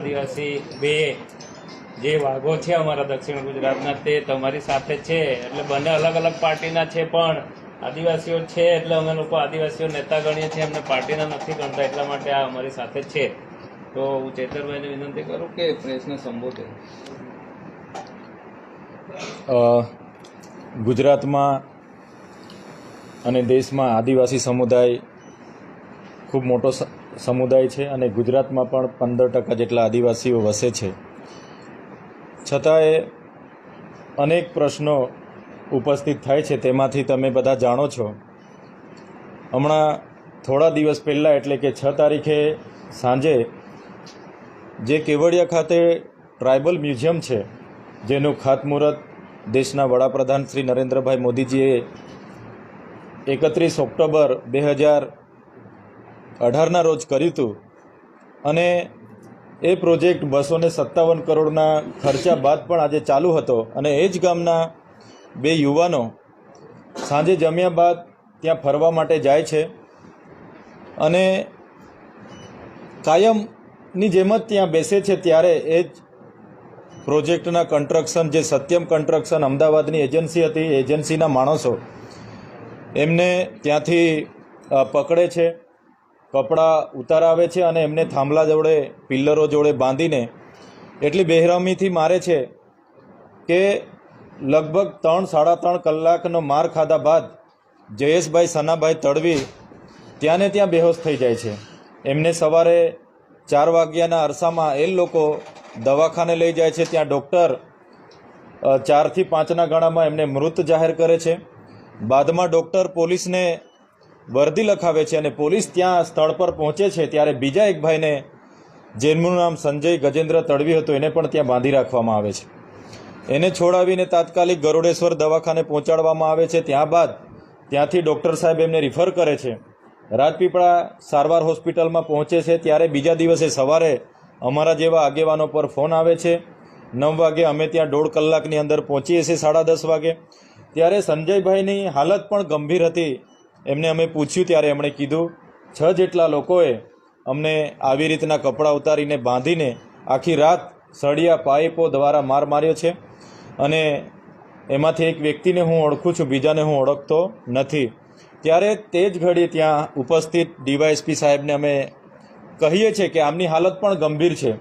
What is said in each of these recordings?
આદિવાસી બે જે વાઘો છે અમારા દક્ષિણ ગુજરાતના, તે તમારી સાથે છે. એટલે બંને અલગ અલગ પાર્ટીના છે પણ આદિવાસીઓ છે એટલે અમે લોકો આદિવાસીઓ નેતા ગણીએ છીએ. અમને પાર્ટીના નથી ગણતા એટલા માટે આ અમારી સાથે છે. તો હું ચેતરભાઈને વિનંતી કરું કે પ્રેસને સંબોધે. ગુજરાતમાં અને દેશમાં આદિવાસી સમુદાય ખૂબ મોટો સમુદાય છે અને ગુજરાતમાં પણ પંદર ટકા જેટલા આદિવાસીઓ વસે છે. છતાંય અનેક પ્રશ્નો ઉપસ્થિત થાય છે, તેમાંથી તમે બધા જાણો છો. હમણાં થોડા દિવસ પહેલાં, એટલે કે છ તારીખે સાંજે, જે કેવડિયા ખાતે ટ્રાઇબલ મ્યુઝિયમ છે, જેનું ખાતમુહૂર્ત દેશના વડાપ્રધાન શ્રી નરેન્દ્રભાઈ મોદીજીએ એકત્રીસ ઓક્ટોબર બે હજાર અઢારના રોજ કર્યું હતું અને એ પ્રોજેક્ટ બસો ને સત્તાવન કરોડના ખર્ચા બાદ પણ આજે ચાલુ હતો. અને એ જ ગામના બે યુવાનો સાંજે જમ્યા બાદ ત્યાં ફરવા માટે જાય છે. અને કાયમની જેમ જ ત્યાં બેસે છે ત્યારે એ જ પ્રોજેક્ટના કન્સ્ટ્રક્શન, જે સત્યમ કન્સ્ટ્રક્શન અમદાવાદની એજન્સી હતી એજન્સીના માણસો એમને ત્યાંથી પકડે છે. કપડાં ઉતારાવે છે અને એમને થાંભલા જોડે, પિલ્લરો જોડે બાંધીને એટલી બેરહમીથી મારે છે કે લગભગ ત્રણ, સાડા ત્રણ કલાકનો માર ખાધા બાદ જયેશભાઈ સનાભાઈ તડવી ત્યાં ને ત્યાં બેહોશ થઈ જાય છે. એમને સવારે ચાર વાગ્યાના અરસામાં એ લોકો દવાખાને લઈ જાય છે. ત્યાં ડૉક્ટર ચારથી પાંચના ગાળામાં એમને મૃત જાહેર કરે છે. બાદમાં ડૉક્ટર પોલીસને વર્દી લખાવે છે અને પોલીસ ત્યાં સ્થળ પર પહોંચે છે ત્યારે બીજા એક ભાઈને જેમનું નામ સંજય ગજેન્દ્ર તડવી હતું, એને પણ ત્યાં બાંધી રાખવામાં આવે છે. એને છોડાવીને તાત્કાલિક ગરુડેશ્વર દવાખાને પહોંચાડવામાં આવે છે. ત્યારબાદ ત્યાંથી ડૉક્ટર સાહેબ એમને રિફર કરે છે. રાજપીપળા સારવાર હોસ્પિટલમાં પહોંચે છે. ત્યારે બીજા દિવસે સવારે અમારા જેવા આગેવાનો પર ફોન આવે છે. નવ વાગે અમે ત્યાં દોઢ કલાકની અંદર પહોંચીએ છીએ, સાડા દસ વાગે. ત્યારે સંજયભાઈની હાલત પણ ગંભીર હતી. એમને અમે પૂછ્યું ત્યારે એમણે કીધું, છ જેટલા લોકોએ અમને આવી રીતના કપડાં ઉતારીને બાંધીને આખી રાત સળિયા પાઇપો દ્વારા માર માર્યો છે અને એમાંથી એક વ્યક્તિને હું ઓળખું છું, બીજાને હું ઓળખતો નથી. ત્યારે તે જ ઘડી ત્યાં ઉપસ્થિત ડીવાયએસપી સાહેબને અમે કહીએ છીએ કે આમની હાલત પણ ગંભીર છે.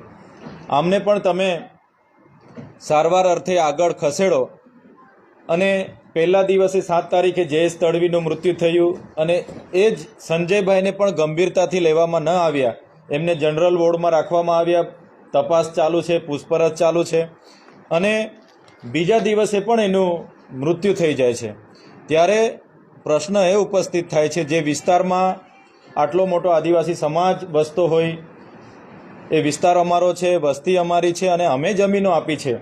આમને પણ તમે સારવાર અર્થે આગળ ખસેડો અને પહેલા દિવસે સાત તારીખે જયેશ તડવીનું મૃત્યુ થયું અને એ જ સંજયભાઈને પણ ગંભીરતાથી લેવામાં ન આવ્યા. એમને જનરલ વોર્ડમાં રાખવામાં આવ્યા. તપાસ ચાલુ છે, પૂછપરછ ચાલુ છે અને બીજા દિવસે પણ એનું મૃત્યુ થઈ જાય છે. ત્યારે પ્રશ્ન એ ઉપસ્થિત થાય છે, જે વિસ્તારમાં આટલો મોટો આદિવાસી સમાજ વસતો હોય, એ વિસ્તાર અમારો છે, વસ્તી અમારી છે અને અમે જમીનો આપી છે.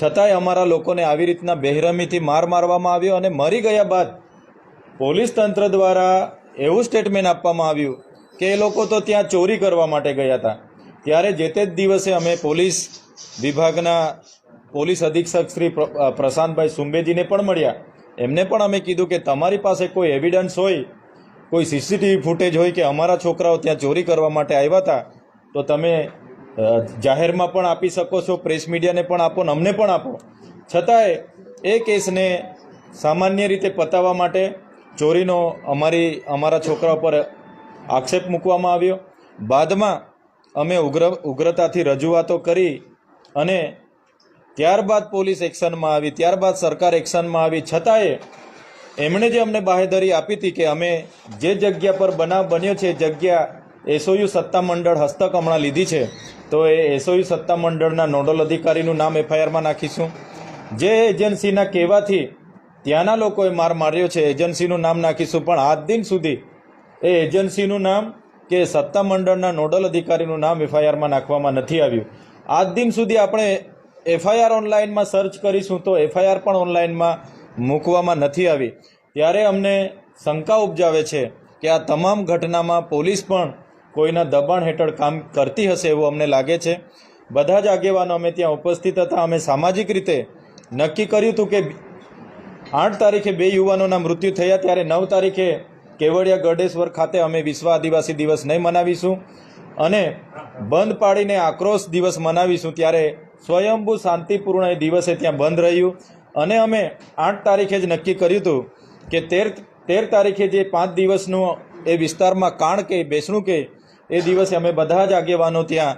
છતાંય અમારા લોકોને આવી રીતના બેહરમીથી માર મારવામાં આવ્યો અને મરી ગયા બાદ પોલીસ તંત્ર દ્વારા એવું સ્ટેટમેન્ટ આપવામાં આવ્યું કે એ લોકો તો ત્યાં ચોરી કરવા માટે ગયા હતા. ત્યારે જે તે જ દિવસે અમે પોલીસ વિભાગના પોલીસ અધિક્ષક શ્રી પ્રશાંતભાઈ સુંબેજીને પણ મળ્યા. એમને પણ અમે કીધું કે તમારી પાસે કોઈ એવિડન્સ હોય, કોઈ સીસીટીવી ફૂટેજ હોય કે અમારા છોકરાઓ ત્યાં ચોરી કરવા માટે આવ્યા હતા, તો તમે જાહેરમાં પણ આપી શકો છો, પ્રેસ મીડિયાને પણ આપો ને અમને પણ આપો. છતાંય એ કેસને સામાન્ય રીતે પતાવવા માટે ચોરીનો અમારી, અમારા છોકરા ઉપર આક્ષેપ મૂકવામાં આવ્યો. બાદમાં અમે ઉગ્ર, ઉગ્રતાથી રજૂઆતો કરી અને ત્યારબાદ પોલીસ એક્શનમાં આવી, ત્યારબાદ સરકાર એક્શનમાં આવી. છતાંય એમણે જે અમને બાહેધરી આપી હતી કે અમે જે જગ્યા પર બનાવ બન્યો છે જગ્યા એસઓયુ સત્તામંડળ હસ્તક હમણાં લીધી છે તો એ એસઓયુ સત્તામંડળના નોડલ અધિકારીનું નામ એફઆઈઆરમાં નાખીશું. જે એજન્સીના કહેવાથી ત્યાંના લોકોએ માર માર્યો છે, એજન્સીનું નામ નાખીશું. પણ આજ દિન સુધી એ એજન્સીનું નામ કે સત્તામંડળના નોડલ અધિકારીનું નામ એફઆઈઆરમાં નાખવામાં નથી આવ્યું. આજ દિન સુધી આપણે એફઆઈઆર ઓનલાઈનમાં સર્ચ કરીશું તો એફઆઈઆર પણ ઓનલાઈનમાં મૂકવામાં નથી આવી. ત્યારે અમને શંકા ઉપજાવે છે કે આ તમામ ઘટનામાં પોલીસ પણ કોઈના દબાણ હેઠળ કામ કરતી હશે એવું અમને લાગે છે. બધા જ આગેવાનો અમે ત્યાં ઉપસ્થિત હતા. અમે સામાજિક રીતે નક્કી કર્યું હતું કે આઠ તારીખે બે યુવાનોના મૃત્યુ થયા. ત્યારે નવ તારીખે કેવડિયા ગઢેશ્વર ખાતે અમે વિશ્વ આદિવાસી દિવસ નહીં મનાવીશું અને બંધ પાડીને આક્રોશ દિવસ મનાવીશું. ત્યારે સ્વયંભૂ શાંતિપૂર્ણ એ દિવસે ત્યાં બંધ રહ્યું અને અમે આઠ તારીખે જ નક્કી કર્યું હતું કે તેર તેર તારીખે જે પાંચ દિવસનું એ વિસ્તારમાં કાણ કે બેસણું કે એ દિવસે અમે બધા જ આગેવાનો ત્યાં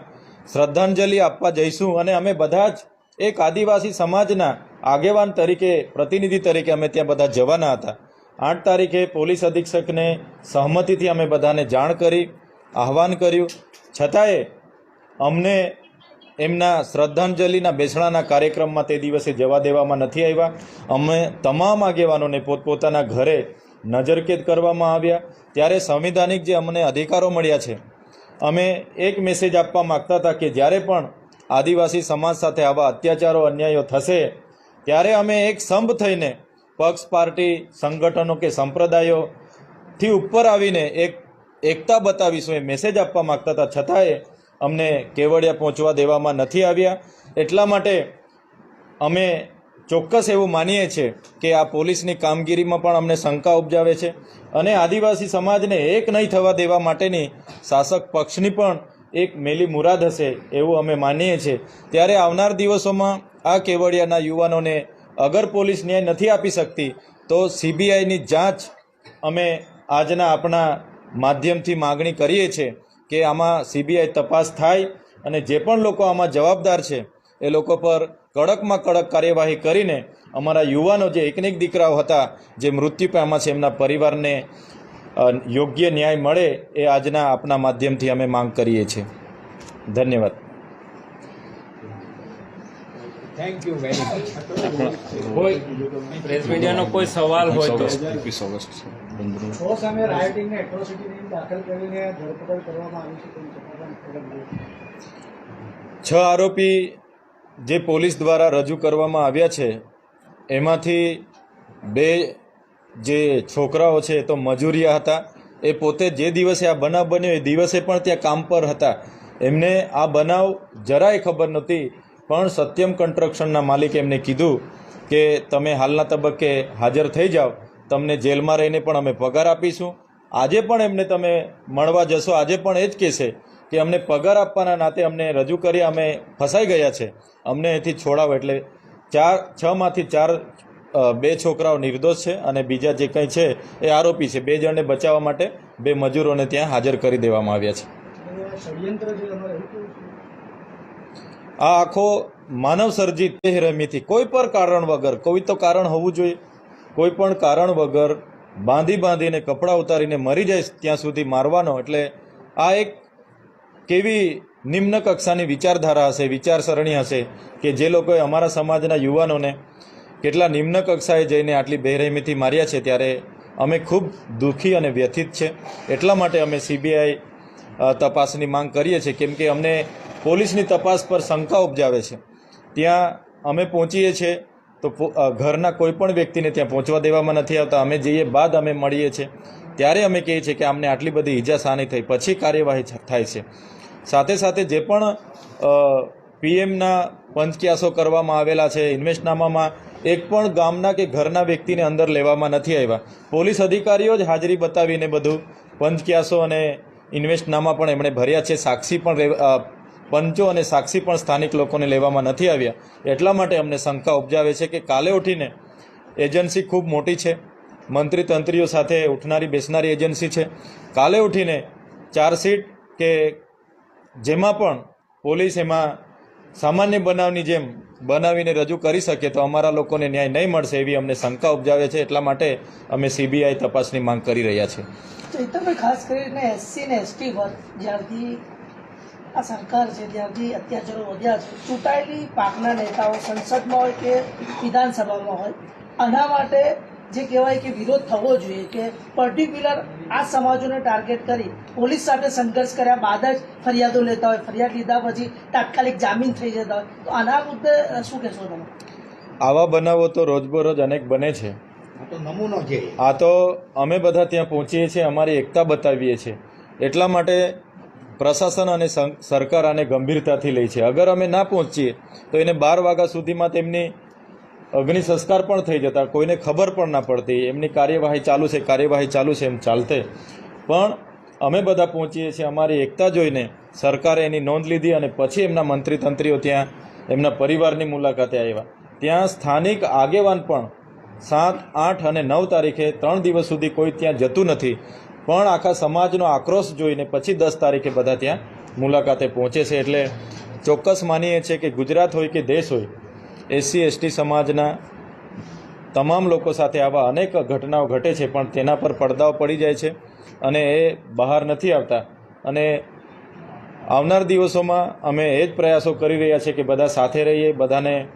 શ્રદ્ધાંજલિ આપવા જઈશું અને અમે બધા જ એક આદિવાસી સમાજના આગેવાન તરીકે, પ્રતિનિધિ તરીકે અમે ત્યાં બધા જવાના હતા. આઠ તારીખે પોલીસ અધિક્ષકને સહમતિથી અમે બધાને જાણ કરી, આહવાન કર્યું. છતાંય અમને એમના શ્રદ્ધાંજલિના બેસણાના કાર્યક્રમમાં તે દિવસે જવા દેવામાં નથી આવ્યા. અમે તમામ આગેવાનોને પોતપોતાના ઘરે નજરકેદ કરવામાં આવ્યા. ત્યારે સંવિધાનિક જે અમને અધિકારો મળ્યા છે અમે એક મેસેજ આપવા માગતા હતા કે જ્યારે પણ આદિવાસી સમાજ સાથે આવા અત્યાચારો, અન્યાયો થશે, ત્યારે અમે એક સંપ થઈને પક્ષ, પાર્ટી, સંગઠનો કે સંપ્રદાયોથી ઉપર આવીને એક એકતા બતાવીશું એ મેસેજ આપવા માગતા હતા. છતાંય અમને કેવડિયા પહોંચવા દેવામાં નથી આવ્યા. એટલા માટે અમે ચોક્કસ એવું માનીએ છીએ કે આ પોલીસની કામગીરીમાં પણ અમને શંકા ઉપજાવે છે અને આદિવાસી સમાજને એક નહીં થવા દેવા માટેની શાસક પક્ષની પણ એક મેલી મુરાદ હશે એવું અમે માનીએ છીએ ત્યારે આવનાર દિવસોમાં આ કેવડિયાના યુવાનોને અગર પોલીસ ન્યાય નથી આપી શકતી, તો સીબીઆઈની જાંચ અમે આજના આપણા માધ્યમથી માગણી કરીએ છીએ કે આમાં સીબીઆઈ તપાસ થાય અને જે પણ લોકો આમાં જવાબદાર છે, એ લોકો પર કડકમાં કડક કાર્યવાહી કરીને અમારા યુવાનો જે એકનેક દીકરાઓ હતા જે મૃત્યુ પામ્યા છે એમના પરિવારને યોગ્ય ન્યાય મળે એ આજના આપના માધ્યમથી અમે માંગ કરીએ છીએ. ધન્યવાદ. થેન્ક યુ વેરી મચ કોઈ પ્રેસ મીડિયાનો કોઈ સવાલ હોય તો. સો સામે રાયોટિંગ એટ્રોસિટી દાખલ કરીને ધરપકડ કરવામાં આવી છે તેમ છતાં પણ અલગ છ આરોપી જે પોલીસ દ્વારા રજૂ કરવામાં આવ્યા છે, એમાંથી બે જે છોકરાઓ છે તો મજૂરિયા હતા. એ પોતે જે દિવસે આ બનાવ બન્યો, એ દિવસે પણ ત્યાં કામ પર હતા. એમને આ બનાવ જરાય ખબર નહોતી, પણ સત્યમ કન્સ્ટ્રક્શનના માલિકે એમને કીધું કે તમે હાલના તબક્કે હાજર થઈ જાઓ, તમને જેલમાં રહીને પણ અમે પગાર આપીશું. આજે પણ એમને તમે મળવા જશો, આજે પણ એ જ કહેશે. કે અમને પગાર આપવાના નાતે અમને રજૂ કરી અમે ફસાઈ ગયા છે. અમને અહીંથી છોડાવો એટલે ચાર છમાંથી ચાર બે છોકરાઓ નિર્દોષ છે અને બીજા જે કંઈ છે એ આરોપી છે. બે જણને બચાવવા માટે બે મજૂરોને ત્યાં હાજર કરી દેવામાં આવ્યા છે. આ આખો માનવ સર્જિત રમીથી કોઈ પણ કારણ વગર, કોઈ તો કારણ હોવું જોઈએ, કોઈ પણ કારણ વગર બાંધી બાંધીને કપડાં ઉતારીને મરી જાય ત્યાં સુધી મારવાનો. એટલે આ એક કેવી નિમ્ન કક્ષાની વિચારધારા હશે, વિચારસરણી હશે કે જે લોકોએ અમારા સમાજના યુવાનોને કેટલા નિમ્ન કક્ષાએ જઈને આટલી બેરહેમીથી માર્યા છે, ત્યારે અમે ખૂબ દુઃખી અને વ્યથિત છે. એટલા માટે અમે સીબીઆઈ તપાસની માંગ કરીએ છીએ. કેમ કે અમને પોલીસની તપાસ પર શંકા ઉપજાવે છે. ત્યાં અમે પહોંચીએ છીએ તો ઘરના કોઈ પણ વ્યક્તિને ત્યાં પહોંચવા દેવામાં નથી આવતા. અમે જઈએ બાદ અમે મળીએ છીએ. ત્યારે અમે કહીએ છીએ કે અમને આટલી બધી ઈજા સાની થઈ. પછી કાર્યવાહી થાય છે. સાથે સાથે જે પણ પીએમના પંચક્યાસો કરવામાં આવેલા છે, ઇન્વેસ્ટનામામાં, એક પણ ગામના કે ઘરના વ્યક્તિને અંદર લેવામાં નથી આવ્યા. પોલીસ અધિકારીઓ જ હાજરી બતાવીને બધું પંચક્યાસો અને ઇન્વેસ્ટનામા પણ એમણે ભર્યા છે. સાક્ષી પણ પંચો અને સાક્ષી પણ સ્થાનિક લોકોને લેવામાં નથી આવ્યા. એટલા માટે અમને શંકા ઉપજાવે છે કે કાલે ઉઠીને એજન્સી ખૂબ મોટી છે. મંત્રી તંત્રીઓ સાથે ઉઠનારી બેસનારી એજન્સી છે. કાલે ઉઠીને ચાર્જશીટ કે જેમાં પણ પોલીસ એમાં સામાન્ય બનાવની જેમ બનાવીને રજૂ કરી શકે તો અમારા લોકોને ન્યાય નહીં મળશે એવી અમને શંકા ઉપજાવે છે. એટલા માટે અમે સીબીઆઈ તપાસની માંગ કરી રહ્યા છીએ. ચૈતનભાઈ ખાસ કરીને એસસી ને એસટી વર્ગ જ્યારથી આ સરકાર છે, ત્યારથી અત્યાચારો વધ્યા છે. ચૂંટાયેલી પાકના નેતાઓ સંસદમાં હોય કે વિધાનસભામાં હોય, આના માટે જે કહેવાય કે વિરોધ થવો જોઈએ કે પર્ટિક્યુલર આ સમાજોને ટાર્ગેટ કરી પોલીસ સાથે સંઘર્ષ કર્યા બાદ જ ફરિયાદો લેતા હોય ફરિયાદ લીધા પછી તાત્કાલિક જામીન થઈ જતા હોય. તો આના મુદ્દે શું કહેશો તમે? આવા બનાવો તો રોજબરોજ અનેક બને છે. તો નમૂનો છે. આ તો અમે બધા ત્યાં પહોંચીએ છીએ અમારી એકતા બતાવીએ છીએ. એટલા માટે પ્રશાસન અને સરકાર આને ગંભીરતાથી લે છે. અગર અમે ના પહોંચીએ તો એને બાર વાગ્યા સુધીમાં તેમની અગ્નિ સંસ્કાર પણ થઈ જતા, કોઈને ખબર પણ ના પડતી, એમની કાર્યવાહી ચાલુ છે, કાર્યવાહી ચાલુ છે, એમ ચાલતે. પણ અમે બધા પહોંચીએ છીએ અમારી એકતા જોઈને, સરકારે એની નોંધ લીધી અને પછી એમના મંત્રી તંત્રીઓ ત્યાં, એમના પરિવારની મુલાકાતે આવ્યા. ત્યાં સ્થાનિક આગેવાન પણ સાત, આઠ અને નવ તારીખે ત્રણ દિવસ સુધી કોઈ ત્યાં જતું નથી. પણ આખા સમાજનો આક્રોશ જોઈને પછી દસ તારીખે બધા ત્યાં મુલાકાતે પહોંચે છે. એટલે ચોક્કસ માનીએ છીએ કે ગુજરાત હોય કે દેશ હોય એસસી, એસટી સમાજના તમામ લોકો સાથે આવા અનેક ઘટનાઓ ઘટે છે, પણ તેના પર પડદાઓ પડી જાય છે અને એ બહાર નથી આવતા. અને આવનાર દિવસોમાં અમે એ જ પ્રયાસો કરી રહ્યા છીએ કે બધા સાથે રહીએ, બધાને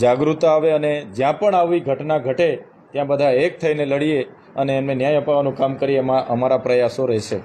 જાગૃતતા આવે અને જ્યાં પણ આવી ઘટના ઘટે, ત્યાં બધા એક થઈને લડીએ અને એમને ન્યાય અપાવવાનું કામ કરીએ, એમાં અમારા પ્રયાસો રહેશે.